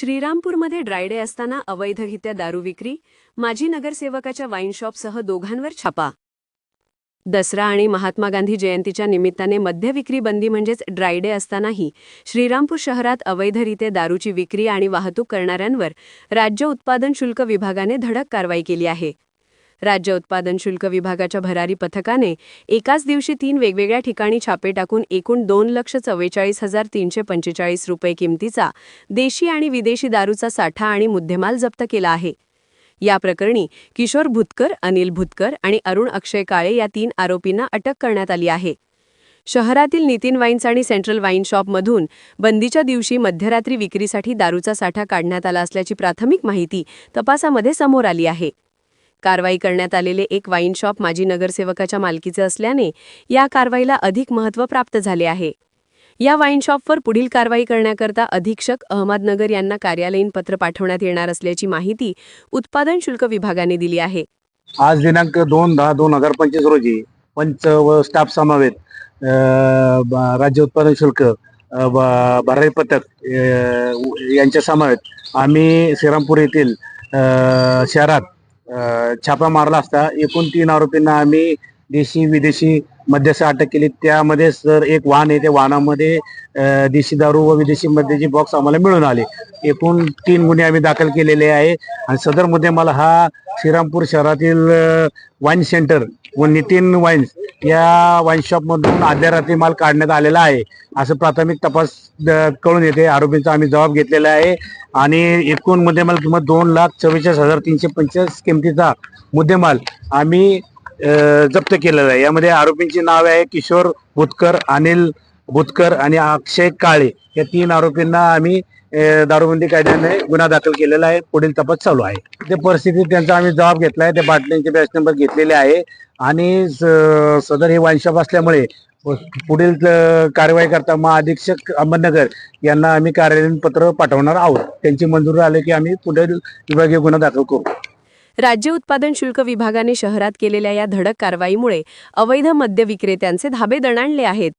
श्रीरामपूरमध्ये dry day असताना अवैधरित्या दारू विक्री माजी नगरसेवकाच्या वाईन शॉपसह दोघांवर छापा. दसरा आणि महात्मा गांधी जयंतीच्या निमित्ताने मद्य विक्री बंदी म्हणजेच ड्रायडे असतानाही श्रीरामपूर शहरात अवैधरित्या दारूची विक्री आणि वाहतूक करणाऱ्यांवर राज्य उत्पादन शुल्क विभागाने धडक कारवाई केली आहे. राज्य उत्पादन शुल्क विभागाच्या भरारी पथकाने एकाच दिवशी तीन वेगवेगळ्या ठिकाणी छापे टाकून एकूण दोन लक्ष चव्वेचाळीस हजार तीनशे पंचेचाळीस रुपये किमतीचा देशी आणि विदेशी दारूचा साठा आणि मुद्देमाल जप्त केला आहे. या प्रकरणी किशोर भुतकर अनिल भुतकर आणि अरुण अक्षय काळे या तीन आरोपींना अटक करण्यात आली आहे. शहरातील नितीन वाईन्स आणि सेंट्रल वाईन शॉपमधून बंदीच्या दिवशी मध्यरात्री विक्रीसाठी दारूचा साठा काढण्यात आला असल्याची प्राथमिक माहिती तपासामध्ये समोर आली आहे. कारवाई करण्यात आलेले एक वाईन शॉप माजी नगरसेवकाच्या मालकीचे असल्याने या कारवाईला अधिक महत्त्व प्राप्त झाले आहे. या वाईन शॉपवर पुढील कारवाई करण्याकरता अधीक्षक अहमदनगर यांना कार्यालयीन पत्र पाठवण्यात येणार असल्याची माहिती उत्पादन शुल्क विभागाने दिली आहे. आज दिनांक दोन दहा दोन हजार पंचवीस रोजी पंच व स्टाफ समावेत राज्य उत्पादन शुल्क भरारी पथक यांच्या समावेत आम्ही श्रीरामपूर येथील शहरात छापा मारला असता. एकूण तीन आरोपींना आम्ही देशी विदेशी मद्यास अटक केली. त्यामध्ये सर एक वाहन आहे. त्या वाहनामध्ये देशी दारू व विदेशी मद्याची बॉक्स आम्हाला मिळून आले. एकूण तीन गुन्हे आम्ही दाखल केलेले आहे. आणि सदर मुद्देमाल हा श्रीरामपूर शहरातील वाईन सेंटर व नितीन वाईन्स या वाईन शॉपमधून आदल्या रात्री माल काढण्यात आलेला आहे. असं प्राथमिक तपास कळून येते. आरोपींचा आम्ही जबाब घेतलेला आहे. आणि एकूण मुद्देमाल किंमत दोन लाख चव्वेचाळीस हजार तीनशे पंचेचाळीस किमतीचा मुद्देमाल आम्ही जप्त केलेला आहे. यामध्ये आरोपींची नावे आहे किशोर भुतकर अनिल भुतकर आणि अक्षय काळे या तीन आरोपींना आम्ही दारूबंदी कायद्याने गुन्हा दाखल केलेला आहे. पुढील तपास चालू आहे. ते परिस्थितीत त्यांचा आम्ही जबाब घेतलाय त्या बाटलींचे बॅच नंबर घेतलेले आहे. आणि स- सदर हे वाईनशॉप असल्यामुळे पुढील कारवाई करता महाअधीक्षक अहमदनगर यांना आम्ही कार्यालयीन पत्र पाठवणार आहोत. त्यांची मंजुरी आली की आम्ही पुढील विभागीय गुन्हा दाखल करू. राज्य उत्पादन शुल्क विभागाने शहरात केलेल्या या धडक कारवाईमुळे अवैध मद्य विक्रेत्यांचे धाबे दणाणले आहेत.